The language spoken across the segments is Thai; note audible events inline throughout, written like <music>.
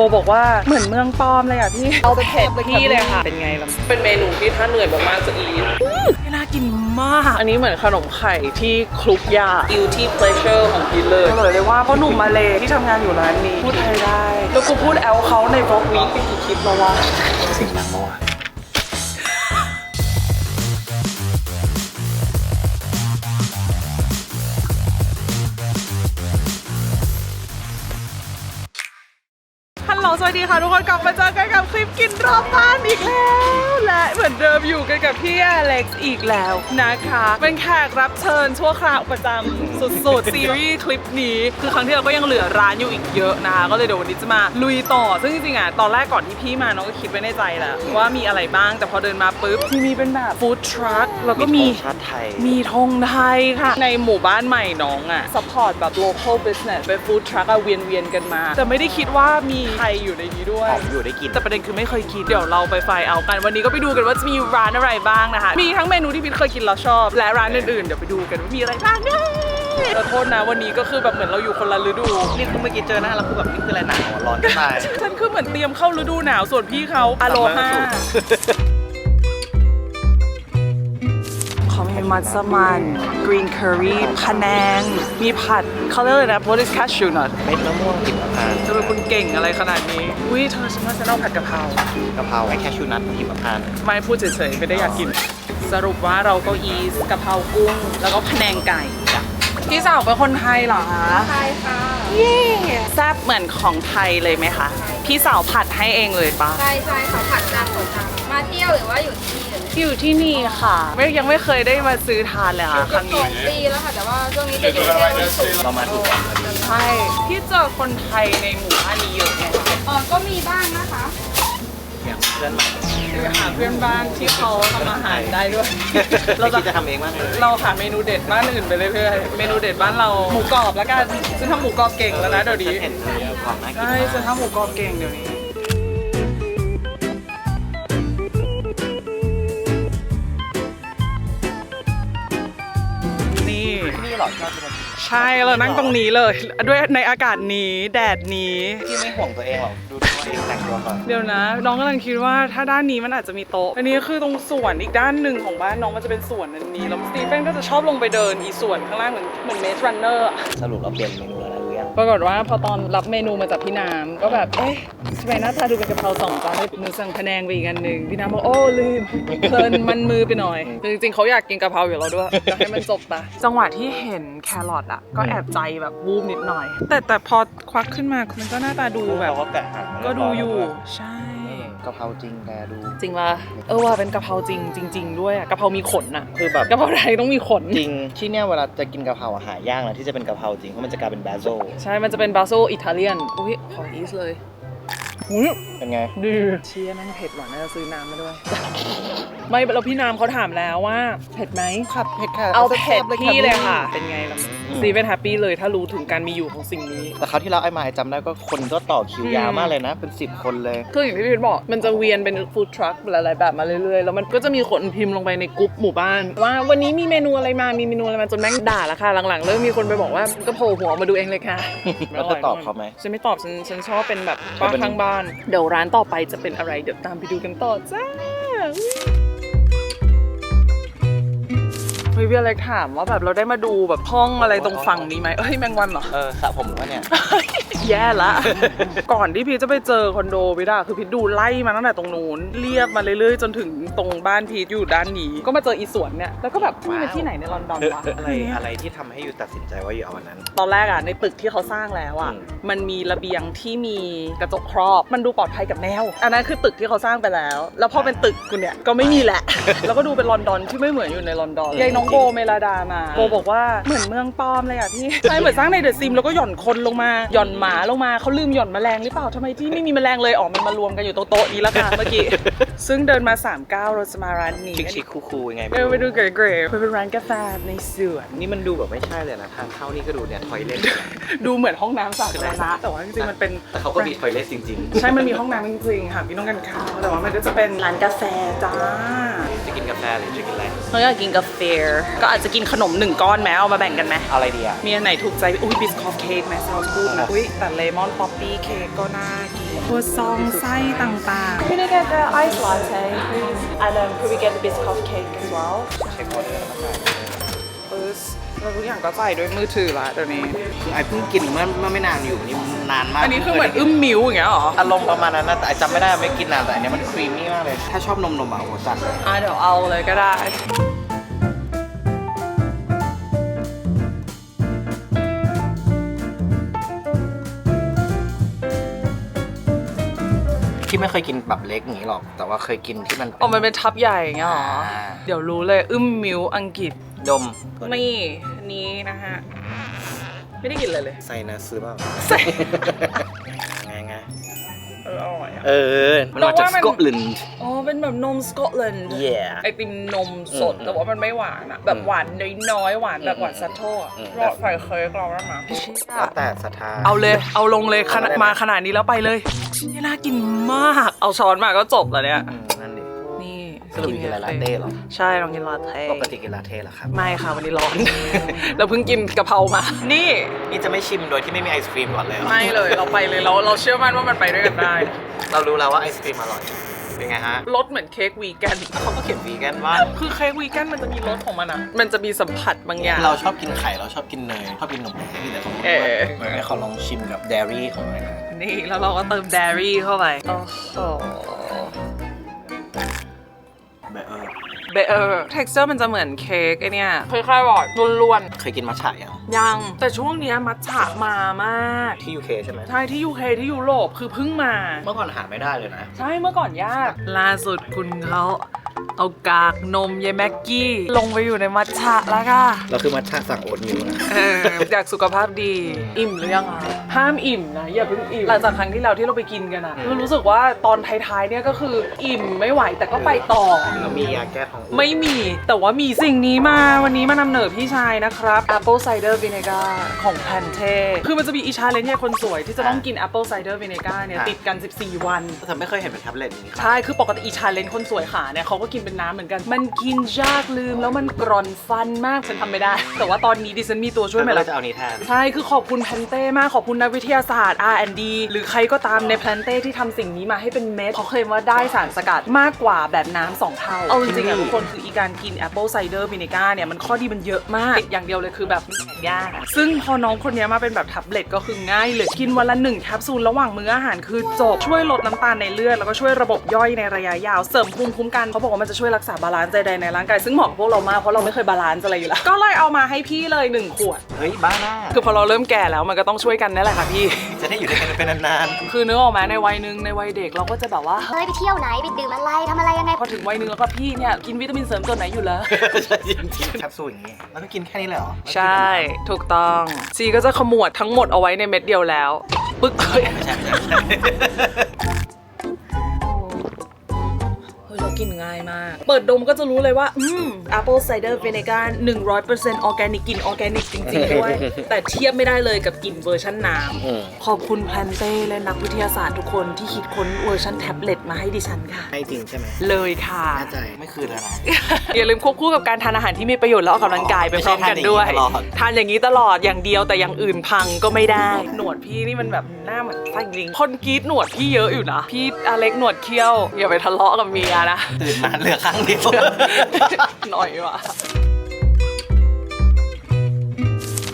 โบบอกว่าเหมือนเมืองปลอมเลยอะพี่เอาไปเผ็ดพี่เลยค่ะ เป็นไงล่ะ เป็นเมนูที่ถ้าเหนื่อยมากๆจะอีทน่ากินมาก อันนี้เหมือนขนมไข่ที่คลุกยา guilty pleasure ของพีทเลยเลยเลยว่าเพราะหนุ่มมาเลยที่ทำงานอยู่ร้านนี้ พูดไทยได้ แล้วกูพูดแอลเขาในบล็อกวีคไปกี่คลิปแล้ววะสิ่งนั้นเมื่อวาน สวัสดีค่ะทุกคนกลับมาเจอกันกับคลิปกินรอบบ้านอีกแล้ว และเหมือนเดิมอยู่กันกับพี่อเล็กซ์อีกแล้วนะคะ เป็นแขกรับเชิญชั่วคราวประจำสุดๆ ซีรีส์คลิปนี้ คือครั้งที่เราก็ยังเหลือร้านอยู่อีกเยอะนะคะก็เลยเดี๋ยววันนี้จะมาลุยต่อ ซึ่งจริงๆอะตอนแรกก่อนที่พี่มาน้องก็คิดไว้ในใจแหละว่ามีอะไรบ้างแต่พอเดินมาปุ๊บที่มีเป็นแบบฟู้ดทรัคแล้วก็มีชาติไทย มีธงไทยค่ะ ในหมู่บ้านใหม่น้องอะ่ะ support แบบ local business เป็น food truck อะเวียนเวียนๆกันมา แต่ไม่ได้คิดว่ามีไทยอยู่ในนี้ด้วยหอมอยู่ได้กิน แต่ประเด็นคือไม่เคยกิน เดี๋ยวเราไปไฟล์เอากัน วันนี้ก็ไปดูกันว่าจะมีร้านอะไรบ้างนะคะ มีทั้งเมนูที่พิทเคยกินแล้วชอบ และร้านอื่นๆ เดี๋ยวไปดูกันว่ามีอะไรบ้างเย้ขอโทษนะวันนี้ก็คือแบบเหมือนเราอยู่คนละฤดู นี่คือเมื่อกี้เจอหน้าแล้วคือแบบนี่คืออะไรหนาวอะร้อนจะตาย ฉันคือเหมือนเตรียมเข้าฤดูหนาวส่วนพี่เขาอโลฮา เขามีมัสมั่นกรีนเคอรี่พะแนง มีผัดเขาเรียกเลยนะ what is cashew nut เม็ดมะม่วงหิมพานต์จะเป็นคุณเก่งอะไรขนาดนี้ อุ้ยเธอฉันว่าฉันเอาผัดกะเพรากะเพราไอ้แคชูนัทหิมพานต์ไม่พูดเฉยๆไม่ได้อยากกิน สรุปว่าเราก็อีสกะเพรากุ้ง แล้วก็พะแนงไก่พี่สาวเป็นคนไทยเหรอคะ ใช่ค่ะแซ่บเหมือนของไทยเลยไหมคะ พี่สาวผัดให้เองเลยปะ ใช่ใช่ค่ะผัดจานต่อจานมาเที่ยวหรือว่าอยู่ที่นี่เลย อยู่ที่นี่ค่ะ ไม่ยังไม่เคยได้มาซื้อทานเลยค่ะครั้งสอนี้งปีแล้วค่ะแต่ว่าช่วงนี้จะอยู่แค่วันศุกร์เรามาถูกวันพอดีใช่พี่เจอคนไทยในหมู่บ้านนี้เยอะไหมคะอ๋อก็มีบ้างนะคะอย่างเพื่อนใหม่หรือหาเพื่อนบ้านที่เขาทำอาหารได้ด้วย เราเราคิดจะ จะทำเองมากเลยเราหาเมนูเด็ดบ้านอื่นไปเรื่อยๆเมนูเด็ดบ้านเราหมูกรอบแล้วกันซึ่งทำหมูกรอบเก่งแล้วนะเดี๋ยวฉันี้นเห็นก่อนหน้ากินใช่มากฉันทำหมูกรอบเก่งเดี๋ยวนี้นี่ ใช่เรานั่งตรงนี้เลย ด้วยในอากาศนี้แดดนี้ที่ไม่ห่วงตัวเองหรอกดูตัวเองแต่งตัวก่อนเดี๋ยวนะ น้องกำลังคิดว่าถ้าด้านนี้มันอาจจะมีโต๊ะ อันนี้คือตรงสวนอีกด้านหนึ่งของบ้านน้องมันจะเป็นสวนอันนี้ แล้วสตีเฟนก็จะชอบลงไปเดินอีสวนข้างล่างเหมือนเหมือนเมสรันเนอร์สรุปเราเปลี่ยนเมนูแล้วนะหรือยัง ปรากฏว่าพอตอนรับเมนูมาจากพี่น้ำก็แบบ เอ๊ะทำไมหน้าตาดูเป็นกะเพราสองจานหนูสั่งพะแนงไปอีกอันหนึ่งพี่น้ำบอกโอ้ลืมเพลินมันมือไปหน่อยคือจริงๆเขาอยากกินกะเพราอยู่แล้วด้วยจะให้มันจบปะจังหวะที่เห็นแครอทอะ ก็แอบใจแบบวูบนิดหน่อย แต่แต่พอควักขึ้นมามันก็หน้าตาดูแบบเราก็แกะหั่นก็ดูอยู่ ใช่ กะเพราจริงแต่ดู จริงปะเออว่าเป็นกะเพราจริงจริง ๆ ด้วยอะกะเพรามีขนอะคือแบบกะเพราไทยต้องมีขนจริง ที่เนี่ยเวลาจะกินกะเพราอะหายากนะที่จะเป็นกะเพราจริงเพราะมันจะกลายเป็นแบโซใช่ มันจะเป็นบาโซอิตาเลียนอุ้ยขออีสเลย อุ้ยเป็นไง ดีเชียนั่งเผ็ดหวานน่าจะซื้อน้ำมาด้วย ไม่แล้วพี่น้ำเขาถามแล้วว่า เผ็ดไหมครับเผ็ดค่ะเอาเผ็ดพี่เลยค่ะพี่เป็นไงล่ะอืมซีเป็นแฮปปี้เลยถ้ารู้ถึงการมีอยู่ของสิ่งนี้ แต่คราวที่แล้วไอ้มาไอ้จำได้ก็คนก็ต่อคิวยาวมากเลยนะ เป็น 10 คนเลย คืออย่างที่พี่เพชรบอก มันจะเวียนเป็นฟู้ดทรัคหลายๆแบบมาเรื่อยๆ แล้วมันก็จะมีคนพิมพ์ลงไปในกลุ่มหมู่บ้าน ว่าวันนี้มีเมนูอะไรมา มีเมนูอะไรมาจนแม่งด่าละค่ะ หลังๆ เริ่มมีคนไปบอกว่าก็โผล่หัวมาดูเองเลยค่ะแล้วจะตอบเขาไหมฉันไม่ตอบฉันฉันชอบเป็นแบบชอบบ้านเป็นข้างบ้าน เดี๋ยวร้านต่อไปจะเป็นอะไร เดี๋ยวตามไปดูกันต่อจ้า ฮ้ยพี่อเล็กถามว่าแบบเราได้มาดูแบบห้องอะไรตรงฝั่งนี้ไหมเอ้ยแมงวันเหรอ เออสระผมหรือว่าเนี่ย แย่ละ ก่อนที่พีทจะไปเจอคอนโดพีทอะคือพีทดูไล่มาตั้งแต่ตรงนู้นเรียบมาเรื่อยๆ จนถึงตรงบ้านพีทอยู่ด้านนี้ก็มาเจออีสวนเนี่ยแล้วก็แบบนี่มันที่ไหนในลอนดอนวะอะไรอะไรที่ทำให้อยู่ตัดสินใจว่าอยู่เอาอันนั้น ตอนแรกอะในตึกที่เขาสร้างแล้วอะอืม มันมีระเบียงที่มีกระจกครอบ มันดูปลอดภัยกับแมวอันนั้นคือตึกที่เขาสร้างไปแล้ว แล้วพอเป็นตึกคุณเนี่ยก็ไม่มีแหละ แล้วก็ดูเป็นลอนดอนที่ไม่เหมือนอยู่ในลอนดอนยายน้องโบเมลาดามาโบบอกว่าเหมือนเมืองปลอมเลยอะพี่ใช่เหมือนสร้างในเดอะซิมแล้วก็หย่อนคนลงมาหย่อนหมาลงมาเขาลืมหย่อนแมลงหรือเปล่าทำไมที่ไม่มีแมลงเลยออกมันมารวมกันอยู่โต๊ะๆนี้แล้วค่ะเมื่อกี้ซึ่งเดินมา3ามก้าวเราจะมาร้านนี้ชิคชิคคูคูยังไงเออไปดูเก๋ๆมันเป็นร้านกาแฟในสวนนี่มันดูแบบไม่ใช่เลยนะทางเข้านี่ก็ดูเนี่ยทอยเล็ตดูเหมือนห้องน้ำสาธารณะแต่ว่าจริงๆมันเป็นแต่เขาก็มีทอยเล็ตจริงใช่มันมีห้องน้ำจริงๆค่ะพี่น้องกันข้าวแต่ว่ามันก็จะเป็นร้านกาแฟจ้าๆจะกินกาแฟหรือจะกินอะไรเขาอยากกินกาแฟก็อาจจะกินขนมหนึ่งก้อนไหมเอามาแบ่งกันไหมเอาอะไรดีอะมีอันไหนถูกใจ อุ้ยบิสคอฟเค้กไหมซาวส์กูดนะอุ้ยแต่เลมอนป๊อปปี้เค้กก็น่ากินครัวซองไส้ต่างๆ Can I get the ice latte please and then could we get the biscuit cake as well เช็คออเดอร์แล้วก็ปึ๊สแล้วทุกอย่างก็จ่ายด้วยมือถือละเดี๋ยวนี้คือไอเพิ่งกินเมื่อเมื่อไม่นานอยู่นี่นานมากอันนี้คือเหมือนอึ้มมิ้วอย่างเงี้ยเหรอ อารมณ์ประมาณนั้นนะแต่ไอจำไม่ได้ไม่กินนานแต่อันเนี้ยมันครีมมี่มากเลย ถ้าชอบนมนมอะโหจัดเลยอะเดี๋ยวเอาเลยก็ได้ ไม่เคยกินแบบเล็กอย่างนี้หรอก แต่ว่าเคยกินที่มันอ๋อมันเป็นทับใหญ่อย่างเงี้ยเหรออ่าเดี๋ยวรู้เลยอึ้มมิ้วอังกฤษดมนี่อันนี้นะฮะ ไม่ได้กินเลยเลย ใส่นะซื้อเปล่าใส่ ไงไงเอออร่อยอะเออมันมาจากเราว่ามันสกอตแลนด์อ๋อ เป็นแบบนมสกอตแลนด์ Yeah ไอติมนมสด อืมแต่ว่ามันไม่หวานอะแบบหวานน้อยๆหวานแบบหวานซัตโต้อะอืม รอดใส่เค้กเราแล้วนะแล้วแต่ศรัทธา เอาเลย เอาลงเลยขนาดเอาได้ไหมมาขนาดนี้แล้วไปเลยนี่น่ากินมาก เอาช้อนมาก็จบแล้วเนี่ย อืมนั่นดินี่สรุปกินอะไรลาเต้เหรอใช่ลองกินลาเต้ปกติกินลาเต้เหรอครับ ไม่ค่ะวันนี้ร้อน เราเพิ่งกินกะเพรามา นี่ นี่จะไม่ชิมโดยที่ไม่มีไอศครีมก่อนเลยเหรอไม่เลยเราไปเลยเราเราเชื่อมั่นว่ามันไปด้วยกันได้ เรารู้แล้วว่าไอศครีมอร่อย เป็นไงฮะรสเหมือนเค้กวีแกนเขาก็เขียนวีแกนว่าคือเค้กวีแกนมันจะมีรสของมันอะมันจะมีสัมผัสบางอย่าง เราชอบกินไข่เราชอบกินเนยชอบกินนมมีแต่ของเออเหมือนให้เขาลองชิมกับเดรี่ของมันนะนี่แล้วเราก็เติมเดรี่เข้าไปโอ้โหแบบเออ เบเออร์ texture มันจะเหมือนเค้กไอเนี่ยคล้ายๆบอดล้วนเคยกินมัทฉะยังๆยัง แต่ช่วงเนี้ยมัทฉะมามากที่ยูเคใช่ไหมใช่ที่ยูเคที่ยุโรปคือเพิ่งมา เมื่อก่อนหาไม่ได้เลยนะ ใช่เมื่อก่อนยาก ล่าสุดคุณเขา เอากากนมเยแม็กกี้ ลงไปอยู่ในมัทฉะแล้วค่ะ เราคือมัทฉะสั่งโอ๊ตมิลค์นะ เอออยากสุขภาพดี อิ่มหรือยังอะห้ามอิ่มนะ อย่าเพิ่งอิ่ม หลังจากครั้งที่เราที่เราไปกินกันอะคือรู้สึกว่าตอนท้ายๆเนี่ยก็คืออิ่มไม่ไหวแต่ก็ไปต่อ เรามียาแก้ท้องอืดไม่มีแต่ว่ามีสิ่งนี้มาวันนี้มานำเหนอพี่ชายนะครับ Apple Cider Vinegar ของ p a n t e คือมันจะมีอีชาเลนจ์เนี่ยคนสวยที่จะต้องกิน Apple Cider Vinegar เนี่ยติดกัน 14 วัน แต่ไม่เคยเห็นเป็นแท็บเล็ตอย่างนี้ครับ ใช่ คือปกติอีชาเลนจ์คนสวยขาเนี่ยเขาก็กินเป็นน้ำเหมือนกัน มันกินยากลืมแล้วมันกร่อนฟันมากฉันทำไม่ได้ แต่ว่าตอนนี้ดิฉันมีตัวช่วยใหม่เราแล้วจะเอานี้แทน ใช่ คือขอบคุณแพนเต้มาก ขอบคุณนักวิทยาศาสตร์ R&D หรือใครก็ตามในแพนเต้ที่ทำสิ่งนี้มาให้เป็นเม็ดเขาเคลมว่าได้สารสกัดมากกว่าแบบน้ำสองเท่า เอาจริงๆอะทุกคนคืออีการกิน Apple Cider Vinegar เนี่ยมันข้อดีมันเยอะมากติดอย่างเดียวเลยคือแบบมันแข็งยากอะซึ่งพอน้องคนนี้มาเป็นแบบแท็บเล็ตก็คือง่ายเลย กินวันละหนึ่งแคปซูลระหว่างมื้ออาหารคือจบ ช่วยลดน้ำตาลในเลือดแล้วก็ช่วยระบบย่อยในระยะยาว เสริมภูมิคุ้มกันเขาบอกว่ามันจะช่วยรักษาบาลานซ์ใดๆในร่างกายซึ่งเหมาะกับพวกเรามากเพราะเราไม่เคยบาลานซ์อะไรอยู่แล้ว ก็เลยเอามาให้พี่เลยหนึ่งขวด เฮ้ย บ้าหน้าคือพอเราเริ่มแก่แล้วมันก็ต้องช่วยกันนั่นแหละค่ะพี่ จะได้อยู่ด้วยกันเป็นนานคือนึกออกไหมในวัยหนึ่งในวัยเด็กเราก็จะแบบว่าเฮ้ยไปเที่ยวไหนไปดื่มอะไรทำอะไรยังไงพอถึงวัยหนึ่งแล้วก็พี่เนี่ยกินวิตามินเสริมตัวไหนอยู่แล้วๆใช่จริงๆแคปซูลอย่างนี้แล้วก็กินแค่นี้เลยเหรอใช่ ถูกต้องซีก็จะขมวดทั้งหมดเอาไว้ในเม็ดเดียวแล้วปึ๊กเฮ้ยไม่ใช่ไม่ใช่ไม่ใช่เฮ้ยเรา กินง่ายมาก เปิดดมก็จะรู้เลยว่า อืม Apple Cider Vinegar 100%ออร์แกนิกกลิ่นออร์แกนิกจริงๆด้วย แต่เทียบไม่ได้เลยกับกลิ่นเวอร์ชันน้อืมำขอบคุณแพลนเต้และนักวิทยาศาสตร์ทุกคนที่คิดค้นเวอร์ชันแท็บเล็ตมาให้ดิฉันค่ะไม่จริงใช่ไหมเลยค่ะแน่ใจไม่คืนแล้วนะอย่าลืมควบคู่กับการทานอาหารที่มีประโยชน์และออกกำลังกายไปพร้อมกันด้วยไม่ใช่ทานอย่างนี้ตลอดทานอย่างนี้ตลอดอย่างเดียวแต่อย่างอื่นพังก็ไม่ได้ หนวดพี่นี่มันแบบหน้าเหมือนไส้ลิงคนกรีดหนวดพี่เยอะอยู่นะ พี่อเล็กหนวดเขี้ยว อย่าไปทะเลาะกับเมียนะตื่นมาเหลือข้างเดียวหน่อยว่ะ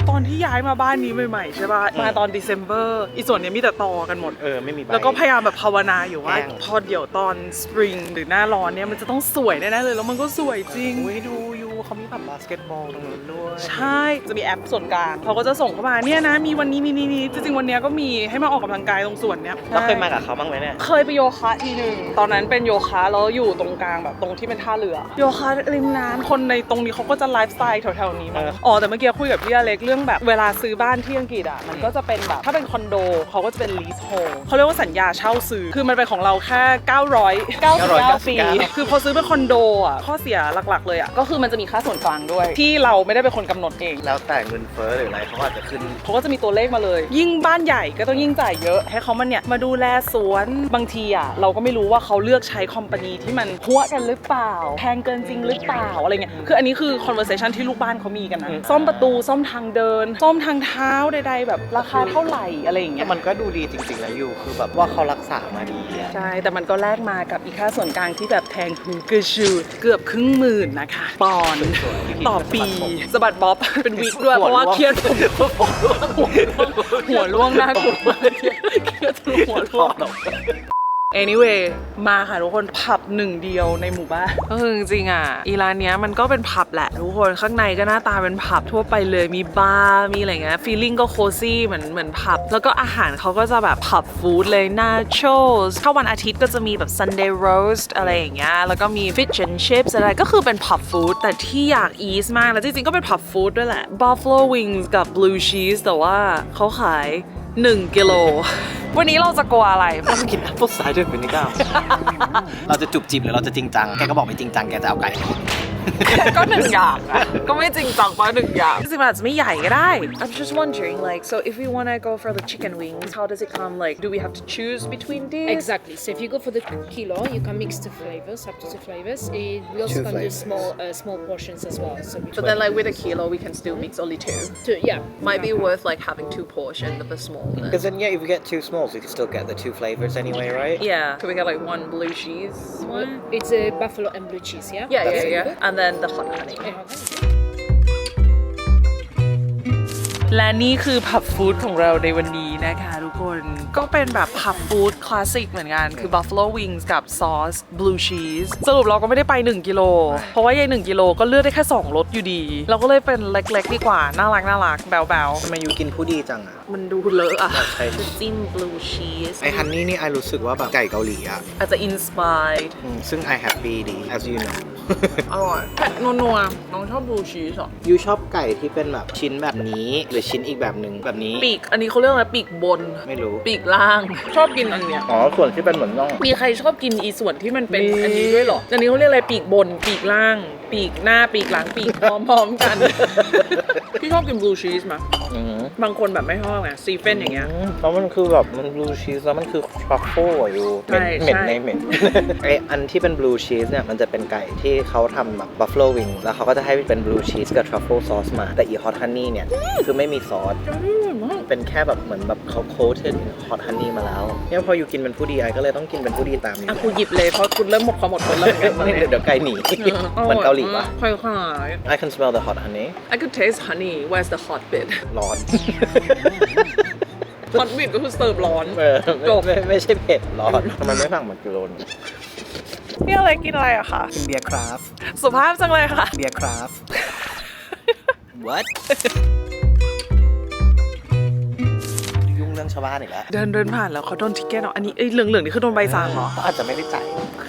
ตอนที่ย้ายมาบ้านนี้ใหม่ๆใช่ป่ะ มาตอน December อีส่วนเนี้ยมีแต่ตอกันหมด เออไม่มีใบ แล้วก็พยายามแบบภาวนาอยู่ว่า แห้ง พอเดี๋ยวตอนสปริงหรือหน้าร้อนเนี่ยมันจะต้องสวยแน่ๆเลยแล้วมันก็สวยจริง อุ้ยดูอยู่ เขามีแบบบาสเกตบอลตรงนั้นด้วย ใช่จะมีแอปส่วนกลางเขาก็จะส่งเข้ามาเนี่ยนะ มีวันนี้นี่นี่นี่จริงๆวันเนี้ยก็มีให้มาออกกำลังกายตรงส่วนเนี้ยเราเคยมากับเขาบ้างไหมเนี่ย เคยไปโยคะทีหนึ่งตอนนั้นเป็นโยคะแล้วอยู่ตรงกลางแบบตรงที่เป็นท่าเรือ โยคะริมน้ำคนในตรงนี้เขาก็จะไลฟ์สไตล์แถวๆนี้มาเอออ๋อแต่เมื่อกี้คุยกับพี่อเล็กเรื่องแบบเวลาซื้อบ้านที่อังกฤษอะมันก็จะเป็นแบบถ้าเป็นคอนโดเขาก็จะเป็น lease hold เขาเรียกว่าสัญญาเช่าซื้อคือมันเป็นของเราแค่ 900 99ปีคือพอซื้อเป็นคอนโดอะข้อเสียหลักๆเลยอะก็คือมันจะมีค่าค่าส่วนกลางด้วย ที่เราไม่ได้เป็นคนกำหนดเอง แล้วแต่เงินเฟ้อหรืออะไรเขาอาจจะขึ้น เขาก็จะมีตัวเลขมาเลย ยิ่งบ้านใหญ่ก็ต้องยิ่งจ่ายเยอะให้เขามาเนี่ยมาดูแลสวนบางทีอะเราก็ไม่รู้ว่าเขาเลือกใช้คอมพานีที่มันหัวกันหรือเปล่า แพงเกินจริงหรือเปล่าอะไรเงี้ยคืออันนี้คือ conversation ที่ลูกบ้านเขามีกันนะอืม ซ่อมประตูซ่อมทางเดิน ซ่อมทางเท้าใดๆแบบราคาเท่าไหร่อะไรอย่างเงี้แต่ยมันก็ดูดีจริงๆแล้วอยู่คือแบบว่าเขารักษามาดีอะใช่ แต่มันก็แลกมากับอีกค่าส่วนกลางที่แบบแพงคือกระชูดเกือบครึ่งหมื่นนะคะ ปอนด์ต่อปีสะบัดบ๊อบเป็นวิกด้วยเพราะว่าเครียดหัวล่วงน่ากลัวมากเครียดจนหัวล่วง anyway มาค่ะทุกคนผับหนึ่งเดียวในหมู่บ้านก็คือจริงๆอะอีร้านเนี้ยมันก็เป็นผับแหละทุกคนข้างในก็หน้าตาเป็นผับทั่วไปเลยมีบาร์มีอะไรเงี้ยฟีลลิ่งก็โคซี่เหมือนเหมือนผับ แล้วก็อาหารเขาก็จะแบบผับฟู้ดเลยนาโชสถ้าวันอาทิตย์ก็จะมีแบบ Sunday roast อะไรอย่างเงี้ยแล้วก็มี fish and chips อะไรก็คือเป็นผับฟู้ดแต่ที่อยากอีสมากแล้วจริงๆก็เป็นผับฟู้ดด้วยแหละ buffalo wings กับ blue cheese แต่ว่าเขาขาย 1กิโล วันนี้เราจะกลัวอะไร เราจะกินแอปเปิลไซเดอร์วินิก้าเราจะจุบจิบหรือเราจะจริงจัง แกก็บอกไม่จริงจัง แกจะเอาไก่ <laughs> ก็หนึ่งอย่างอะก็ไม่จริงจังปะหนึ่งอย่างจริงๆมันอาจจะไม่ใหญ่ก็ได้ I'm just wondering like so if we wanna go for the chicken wings how does it come like do we have to choose between these Exactly. So if you go for the kilo, you can mix the flavors, up to two flavors. It, we also Two can flavors. do small uh, small portions as well. So but then like with a kilo we can still mix only two two, yeah, might be worth like having two portions of the small then. Because then, yeah, if you get two smalls, you can still get the two flavors anyway, right? yeah could we get like one blue cheese one it's a buffalo and blue cheese, yeah. yeah That's yeah it. yeah and then the hot honey Yeah, okay. และนี่คือผับฟู้ดของเราในวันนี้นะคะทุกคนก็เป็นแบบผับฟู้ดคลาสสิกเหมือนกัน คือ buffalo wings กับซอส blue cheese สรุปเราก็ไม่ได้ไป 1 กิโล เพราะว่ายาย1กิโลก็เลือกได้แค่ 2รสอยู่ดี เราก็เลยเป็นเล็กๆ ดีกว่า น่ารักน่ารักแบวทำไมยูกินผู้ดีจังอะๆมันดูเลอะอะใช่ คือจิ้ม blue cheese ไอฮันนี่นี่ไอรู้สึกว่าแบบไก่เกาหลีอะอาจจะ inspired อืมซึ่งไอแฮปปี้ดี as you know อร่อยเผ็ดนัวๆน้องชอบ blue cheese เหรอยูชอบไก่ที่เป็นแบบชิ้นแบบนี้ หรือชิ้นอีกแบบหนึ่งแบบนี้ ปีกอันนี้เขาเรียกอะไรปีกบน ไม่รู้ ปีกล่าง ชอบกินอันเนี้ยอ๋อ ส่วนที่เป็นเหมือนน่อง มีใครชอบกินอีส่วนที่มันเป็นมี อันนี้ด้วยเหรออันนี้เขาเรียกอะไรปีกบน ปีกล่าง ปีกหน้าปีกหลังปีกพร้อมๆกัน พี่ชอบกินบลูชีสมั้ยอืมบางคนแบบไม่ชอบไงซีเฟนอย่างเงี้ย แล้วมันคือแบบมันบลูชีสแล้วมันคือทรัฟเฟิลอะอยู่ใช่เหม็นใช่ ในเหม็นไออันที่เป็นบลูชีสเนี่ยมันจะเป็นไก่ที่เขาทำแบบบัฟเฟ o ลวิงแล้วเขาก็จะให้เป็นบลูชีสกับทรัฟเฟิลซอสมา แต่อีฮอตฮันนี่เนี่ยคือไม่มีซอสเป็นแค่แบบเหมือนแบบเขาโคเทนฮอตฮันนี่มาแล้วเนี่ยพออยู่กินเป็นผู้ดีไอก็เลยต้องกินเป็นผู้ดีตามอยู่อะกูหยิบเลยเพราะคุณเริ่มหมดความอดทนแล้วเหมือนกันตอนนี่นี้เดี๋ยวไก่หนีเหมือนเกาหลีปะค่อย I can smell the hot honey ๆ I could taste honey where's the hot bit ร้อน hot bit ก็คือเสิร์ฟร้อนเออจบไม่ไม่ใช่เผ็ดร้อนทำไมไม่สั่งมากิโลน นี่อะไรกินอะไรอะคะกินเบียร์คราฟสุภาพจังเลยค่ะ เบียร์คราฟ what ยุ่งเรื่องชาวบ้านอีกแล้ว เดินเดินผ่านแล้วเขาโดนทิกเก็ตเหรออันนี้ไอ้เหลืองๆนี่คือโดนใบสั่งเหรอเขาอาจจะไม่ได้จ่าย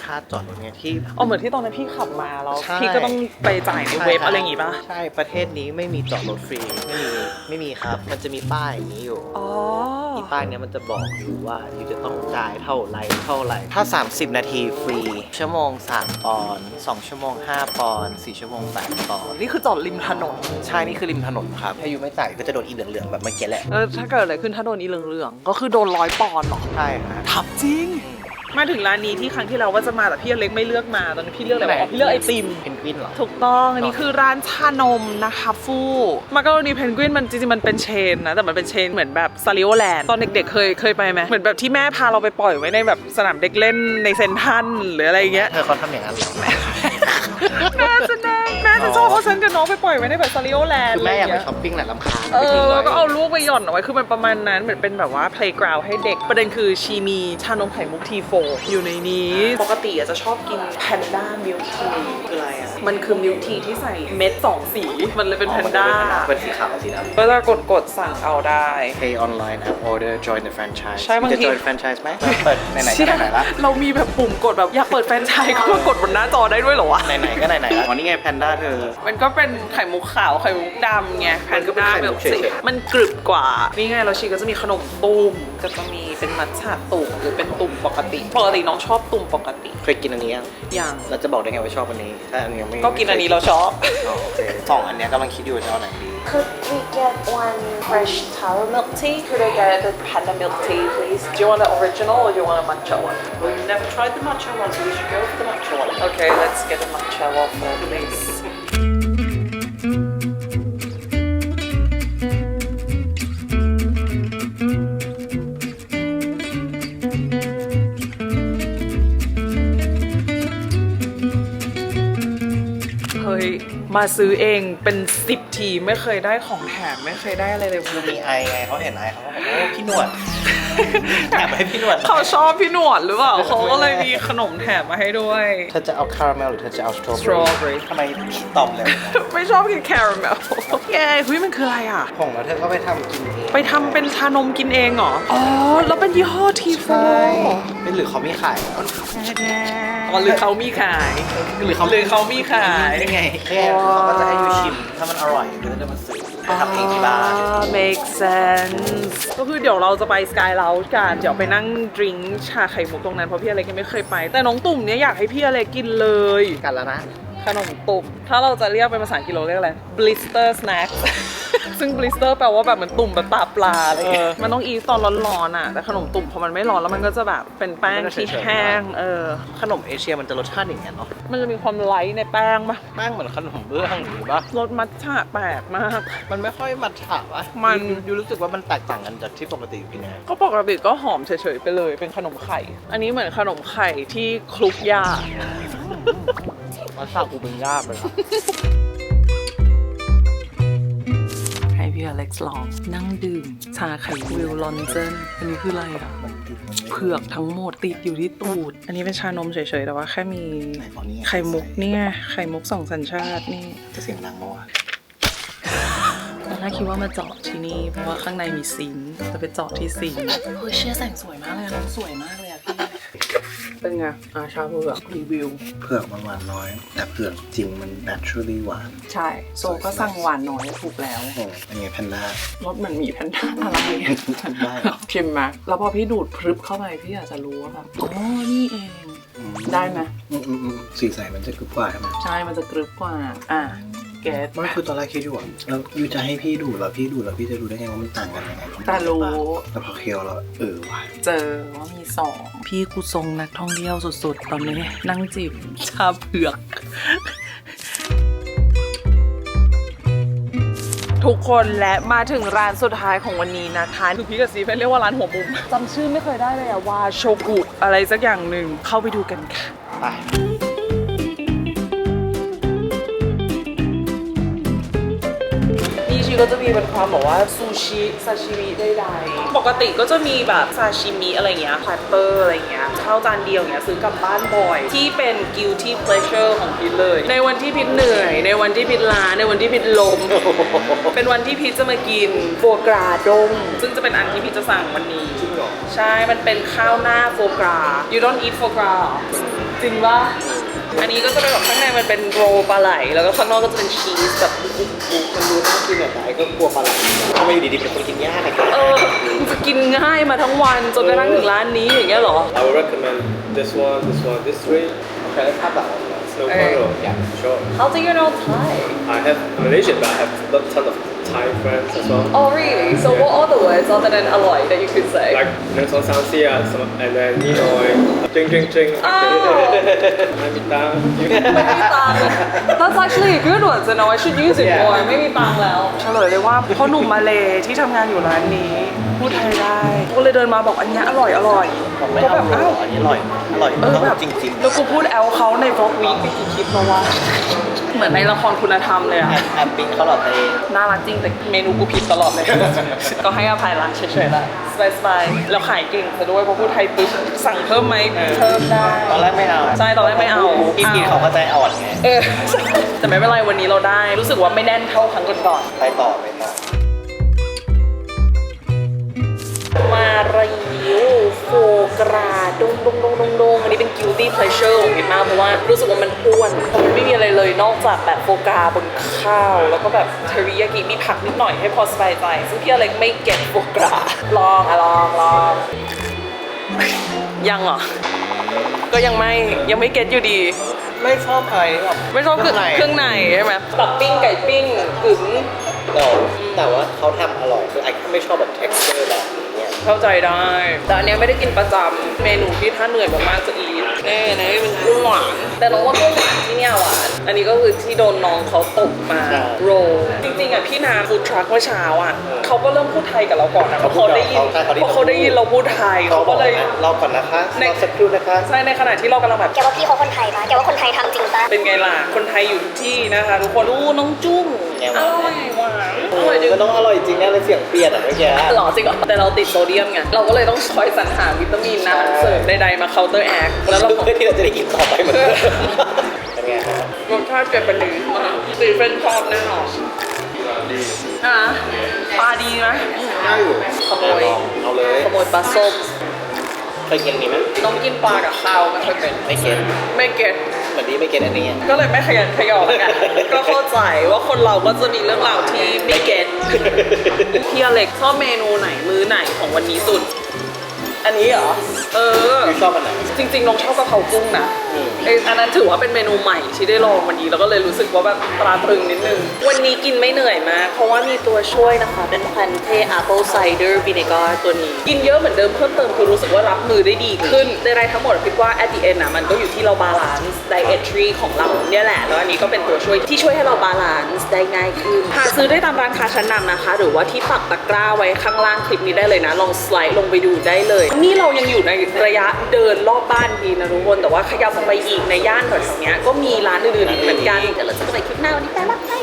ค่าจอดรถไงที่ อ๋อเหมือนที่ตอนนั้นพี่ขับมาแล้วใช่ พี่ก็ต้องไปจ่ายในเว็บอะไรอย่างงี้ป่ะใช่ ประเทศนี้ไม่มีจอดรถฟรี ไม่มี ไม่มีครับ มันจะมีป้ายอย่างนี้อยู่ อ๋อที่ ป้ายเนี้ยมันจะบอกอยู่ว่าอยู่จะต้องจ่ายเท่าไหรเท่าไหรถ้า 30 นาทีฟรี ชั่วโมง 3 ปอนด์2ชั่วโมง 5 ปอนด์4ชั่วโมง 8 ปอนด์นี่คือจอดริมถนน ใช่ นี่คือริมถนนครับ ถ้าอยู่ไม่จ่ายก็จะโดนอีเหลืองๆแบบเมื่อกี้แหละ แล้วถ้าเกิดอะไรขึ้นถ้าโดนอีเหลืองๆก็คือโดนร้อยปอนด์เหรอ ใช่ครับถับจริง มาถึงร้านนี้ที่ครั้งที่เราว่าจะมาแต่พี่อเล็กไม่เลือกมาตอนนี้พี่เลือกอะไรวะอ๋อพี่เลือกไอติม เพนกวินเหรอ ถูกต้องอันนี้คือร้านชานมนะคะฟูมาการอนีเพนกวินมันจริงๆมันเป็นเชนนะแต่มันเป็นเชนเหมือนแบบซาริโอแลนด์ตอนเด็กๆเคยเคยไปไหมเหมือนแบบที่แม่พาเราไปปล่อยไว้ในแบบสนามเด็กเล่นในเซนทรันหรืออะไรอย่างเงี้ย เธอเขาทำอย่างนั้นเหรอ แม่จะแน่แม่จะชอบเอาฉันกับน้องไปปล่อยไว้ในแบบซาริโอแลนด์คือแม่อยากไปช้อปปิ้งแหละลำคาญเอไปทิ้งอไว้ก็เอาลูกไปหย่อนเอาไว้คือมันประมาณนั้นเหมือนเป็นแบบว่า playground ให้เด็กประเด็นคือชีมีชานมไข่มุกทีโฟอยู่ในนี้ ปกติอะจะชอบกินแพนด้ามิลทีคืออะไรอะ มันคือมิลทีที่ใส่เม็ดสองสี มันเลยเป็นแพนด้าเป็นสีขาวสีดำก็จะกดกดสั่งเอาได้ Pay online app order join the franchise ใช่บางทีจะ join franchise ไหมเปิดไหนๆก็ไหนๆละเรามีแบบปุ่มกดแบบอยากเปิดแฟรนไชส์ก็มากดบนหน้าจอได้ด้วยเหรอวะไหนๆก็ไหนๆละอ๋อนี่ไงแพนด้าเธอ มันก็เป็นไข่มุกขาวไข่มุกดำไงแพมันนก็เป็นด้าไข่เบมุลกสิเฉยๆมันกรึบกว่า นี่ไงเราชีก็จะมีขนมตุ้มก็จะมี เป็นมัทฉะตุ่มหรือเป็นตุ่มปกติปกติน้องชอบตุ่มปกติเคยกินอันนี้ยังอย่างเราจะบอกได้ไงว่าชอบอันนี้ ถ้าอันนี้ยังไม่ก็กินอันนี้เราชอบอ๋อโอเคสองอันเนี้ยกำลังคิดอยู่ว่าจะเอาไหนดี Could we get one fresh taro milk tea? Could I get the panda milk tea, please? Do you want the original or do you want a matcha one? Well, you've never tried the matcha one, so we should go for the matcha one. Okay, let's get a matcha waffle, please. มาซื้อเองเป็นสิบทีไม่เคยได้ของแถมไม่เคยได้อะไรเลย คือมีไอไงเขาเห็นไอเขาก็บอกโอ้พี่หนวด แถมให้พี่หนวดหน่อยเขาชอบพี่หนวดหรือเปล่าเขาก็เลยมีขนมแถมมาให้ด้วย เธอจะเอาคาราเมลหรือเธอจะเอาสตรอเบอรี่ Strawberry ทำไมตอบเลยไม่ชอบกินแคราเมลแกเฮ้ยมันคืออะไรอะผงแล้วเธอก็ไปทำกินเองไปทำเป็นชานมกินเองเหรออ๋อแล้วเป็นยี่ห้อทีโฟใช่เป็นหรือเขาไม่ขายอ๋อหรือเขามีขาย หรือเขาหรือเขามีขายยังไงแค่เขาก็จะให้ยูชิมถ้ามันอร่อยก็จะมาซื้อ ไปทำเองที่บ้านอ่า make sense ก็คือเดี๋ยวเราจะไปสกายเลาส์กันเดี๋ยวไปนั่งดริงก์ชาไข่มุกตรงนั้นเพราะพี่อเล็กยังไม่เคยไป แต่น้องตุ่มเนี่ยอยากให้พี่อเล็กกินเลย กันแล้วนะ ขนมตุ่มถ้าเราจะเรียกเป็นภาษาอังกฤษเราเรียกอะไร blister snack ซึ่ง blister แปลว่าแบบเหมือนตุ่มแบบตาปลาอะไรอย่างเงี้ยมันต้องอีตอนร้อนๆอะ แต่ขนมตุ่มพอมันไม่ร้อนแล้วมันก็จะแบบเป็นแป้งที่แห้ง เออ ขนมเอเชียมันจะรสชาติอย่างเงี้ยเนาะ มันจะมีความไลท์ในแป้งปะแป้งเหมือนขนมเบื้องหรือปะรสมัทฉะแปลกมาก มันไม่ค่อยมัทฉะวะมันยูรู้สึกว่ามันแตกต่างกันจากที่ปกติกินยังไงก็ปกติก็หอมเฉยๆไปเลย เป็นขนมไข่ อันนี้เหมือนขนมไข่ที่คลุกยา มัทฉะกูเป็นยากเลยนะให้พี่อเล็กซ์ลอง นั่งดื่ม ชาไข่วิลลอนเจนอันนี้คืออะไรอะ เผือกทั้งหมดติดอยู่ที่ตูด อันนี้เป็นชานมเฉยๆ แต่ว่าแค่มีไหนตอนนี้ไข่มุกเนี่ยไข่มุกสองสัญชาตินี่ จะเสียงดังปะวะตอนแรกคิดว่ามาเจาะที่นี่ เพราะว่าข้างในมีซิงค์จะไปเจาะที่ซิงค์เฮ้ยเชี่ยแสงสวยมากเลยน้องสวยมากเลยอะพี่ เป็นไงอาชาเผือกรีวิว เผือกมันหวานน้อย แต่เผือกจริงมัน naturally หวาน ใช่ โซก็สั่งหวานน้อยถูกแล้วโอ้อันนี้แพนด้ารสเหมือนหมีแพนด้าอะไรได้ชิมไหมแล้วพอพี่ดูดพรึบเข้าไปพี่อยากจะรู้ว่าแบบอ๋อนี่เองได้ไหมอืมอืมอืมสีใสมันจะกรึบกว่าใช่ไหมใช่มันจะกรึบกว่าอะ เกตไม่คือตอนแรกคิดอยู่อะแล้วยูจะให้พี่ดูดแล้วพี่ดูดแล้วพี่จะรู้ได้ไงว่ามันต่างกันยังไงแต่รู้ แต่พอเคี้ยวแล้วเออว่ะเจอว่ามีสองพี่กูทรงนักท่องเที่ยวสุดๆ ตอนนี้นั่งจิบชาเผือก ทุกคนและมาถึงร้านสุดท้ายของวันนี้นะคะ คือพี่กับซีเฟนเรียกว่าร้านหัวมุมจำชื่อไม่เคยได้เลยอะว่าโชกุอะไรสักอย่างหนึ่งเข้าไปดูกันค่ะไป ก็จะมีเป็นความบอกว่าซูชิซาชิมิได้ๆปกติก็จะมีแบบซาชิมิอะไรเงี้ยพลาเตอร์อะไรเงี้ยข้าวจานเดียวเงี้ยซื้อกลับบ้านบ่อย ที่เป็น guilty pleasure ของพิทเลย ในวันที่พิทเหนื่อย ในวันที่พิทล้าในวันที่พิทลม เป็นวันที่พิทจะมากินโฟกราดงซึ่งจะเป็นอันที่พิทจะสั่งวันนี้ จริงเหรอ ใช่มันเป็นข้าวหน้าโฟกรา you don't eat โฟกราจริงปะ อันนี้ก็จะเป็นแบบข้างในมันเป็นโรลปลาไหล แล้วก็ข้างนอกก็จะเป็นชีสแบบบุกๆมันดูน่ากินแบบไหนก็กลัวปลาไหลทำไมอยู่ดีๆเป็นคนกินยากอะเออมันจะกินง่ายมาทั้งวันจนกระทั่งถึงร้านนี้อย่างเงี้ยเหรอ I would recommend this one, this one, this three. โอเคแล้วถ้าแบบ No Hey. problem. Yeah, sure. How do you know Thai I have Malaysian, but I have a ton of Thai friends as well. Oh really so what other words other than อร่อย that you could say Like Neng Song Sang Sia, some- and then Ninoy, Jing Jing Jing. Oh. Namitang. ไม่มีตังค์ That's actually a good one so now I should use it Yeah. more ไม่มีตังค์แล้วเฉลยเลยว่าพ่อหนุ่มมาเลที่ทำงานอยู่ร้านนี้พูดไทยได้ก็เลยเดินมาบอกอันเนี้ยอร่อยอร่อยผมไม่ก็เอาแบบโรอ้าวอันนี้อร่อยอร่อยเออต้องแบบจริงๆแล้วกูพูดแอลเขาในบล็อกวีคไปกี่คลิปแล้วว่าเหมือนในละครคุณธรรมเลยอะแอบแอบปิ้งเขาหลอดทะเลน่ารักจริงแต่เมนูกูผิดตลอดเลย ก็ให้อภัยละเฉยๆละสบายๆแล้วขายเก่งซะด้วยเพราะพูดไทยปุ๊บสั่งเพิ่มไหมเพิ่มได้ ตอนแรกไม่เอาใช่ตอนแรกไม่เอา พี่พีเขาก็ใจอ่อนไง เออ แต่ไม่เป็นไรวันนี้เราได้ รู้สึกว่าไม่แน่นเท่าครั้งก่อนไปต่อไปต่อๆมารีวิวโฟ กราดงดงดงดงดงอันนี้เป็น guilty pleasure ของพิมมากเพราะว่ารู้สึกว่ามันอ้วนแต่มันไม่มีอะไรเลยนอกจากแบบโฟกราบนข้าว แล้วก็แบบเทริยากิมีผักนิดหน่อยให้พอสบายใจซึ่งพี่อเล็กไม่เก็ตโฟกราลองอะลองลองยังเหรอ ก็ยังไม่ยังไม่เก็ตอยู่ดี ไม่ชอบอะไรแบบไม่ชอบเครื่องในเครื่องในใช่ไหมตับปิ้งไก่ปิ้งกึ๋นเราแต่ว่าเขาทำอร่อยคือไอ้แค่ไม่ชอบแบบ texture แบบนี้ เข้าใจได้ แต่อันเนี้ยไม่ได้กินประจำเมนูที่ถ้าเหนื่อยมากๆจะอีทแน่นะเป็นกุ้งหวานแต่น้องว่ากุ้งหวานที่เนี่ยหวาน อันนี้ก็คือที่โดนน้องเขาตกมาโรลจริงๆอะพี่นาฟูดทรัคเมื่อเช้าอะเขาก็เริ่มพูดไทยกับเราก่อนนะเพราะเขาได้ยิน เพราะเขาได้ยินเราพูดไทยเขาเขาบอก็กเลย นะรอก่อนนะคะในรอสักครู่นะคะ ใช่ในขณะที่เรากำลังแบบแกว่าพี่เขาคนไทยปะแกว่าคนไทยทำจริงปะเป็นไงล่ะคนไทยอยู่ทุกที่นะคะทุกคนอู้น้องจุ้งไงอวะ ร่อยหวานอร่อยจริงมันต้องอร่อยจริงแน่เลยเสียงเปลี่ยนอะเมื่อกี้ หรอจริงเหรอแต่เราติดโซเดียมไง เราก็เลยต้องคอยสรรหาวิตามินนะเสริมใดๆมาเคาน์เตอร์แอคแล้วเราเพื่อที่เราจะได้กินต่อไปเหมือนเดิมเป็นไงฮะรสชาติเจ็บเป็นดีมากตีเฟรนช์ชอบแน่นอนอะปลาดีนะได้อยู่ขโมยเอาเลยขโมยปลาส้มเคยกินอันนี้ไหมต้องกินปลากับข้าวไม่ค่อยเป็นไม่เก็ตไม่เก็ตเหมือนดีไม่เก็ตอันนี้ก็เลยไม่ขยันขยอแล้วกันก็เข้าใจว่าคนเราก็จะมีเรื่องราวที่ไม่เก็ตพี่อเล็กชอบเมนูไหนมื้อไหนของวันนี้สุด อันนี้เหรอเออพี่ชอบอันไหนจริงๆน้องชอบกะเพรากุ้งนะ อืมเอยอันนั้นถือว่าเป็นเมนูใหม่ที่ได้ลองวันนี้แล้วก็เลยรู้สึกว่าแบบตราตรึงนิดนึง วันนี้กินไม่เหนื่อยมาก เพราะว่ามีตัวช่วยนะคะ เป็นพันเท apple cider vinegar ตัวนี้ กินเยอะเหมือนเดิมเพิ่มเติมคือรู้สึกว่ารับมือได้ดีขึ้นในรายทั้งหมดคิดว่า at the end นะมันก็อยู่ที่เราบาลานซ์ dietary ของเราเนี่ยแหละ แล้วอันนี้ก็เป็นตัวช่วยที่ช่วยให้เราบาลานซ์ได้ง่ายขึ้นหาซื้อได้ตามร้านค้าชั้นนำนะคะ หรือว่าที่ปักตะกร้าไว้ข้างล่างคลิปนี้ได้เลยนะ ลองสไลด์ลงไปดูได้เลย นี่เรายังอยู่ในระยะเดินรอบบ้านดีนะทุกคนแต่ว่าขยับออกไปอีกในย่านแถวๆเนี้ยก็มีร้านอื่นๆอีกเหมือนกันเดี๋ยวเราจะไปคลิปหน้าวันนี้ไปละค่ะ